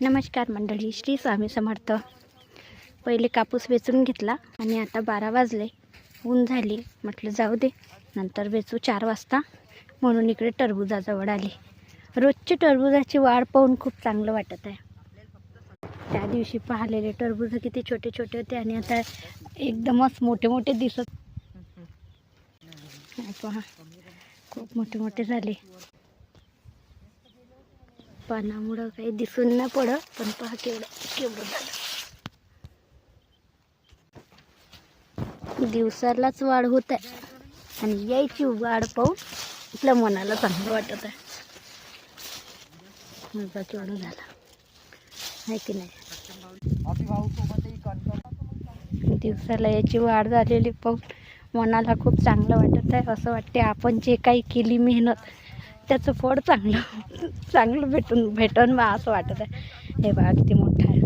नमस्कार मंडळी श्री स्वामी समर्थ. पहिले कापूस वेचून घेतला आणि आता बारा वाजले. ऊन झाली. म्हटलं जाऊ दे. नंतर वेचू चार वाजता. म्हणून इकडे टरबुजाजवळ आली. रोजची टरबुजाची वाढ पाहून खूप चांगलं वाटत आहे. त्या दिवशी पाहिलेले टरबूज किती छोटे छोटे होते आणि आता एकदमच मोठे मोठे दिसत. पहा. खूप मोठे मोठे झाले. पानामुळं काही दिसून नाही पडत पण पहा केवढं केवढं झालं. दिवसालाच वाढ होत आहे. आणि यायची वाढ पाहून आपल्या मनाला चांगलं वाटत आहे. माझा केवढं झाला. आहे की नाही? दिवसाला याची वाढ झालेली पाहून मनाला खूप चांगलं वाटत आहे. असं वाटते आपण जे काही केली मेहनत त्याचं फळ चांगलं चांगलं भेटून भेटन बा असं वाटत आहे. हे बा किती मोठं आहे.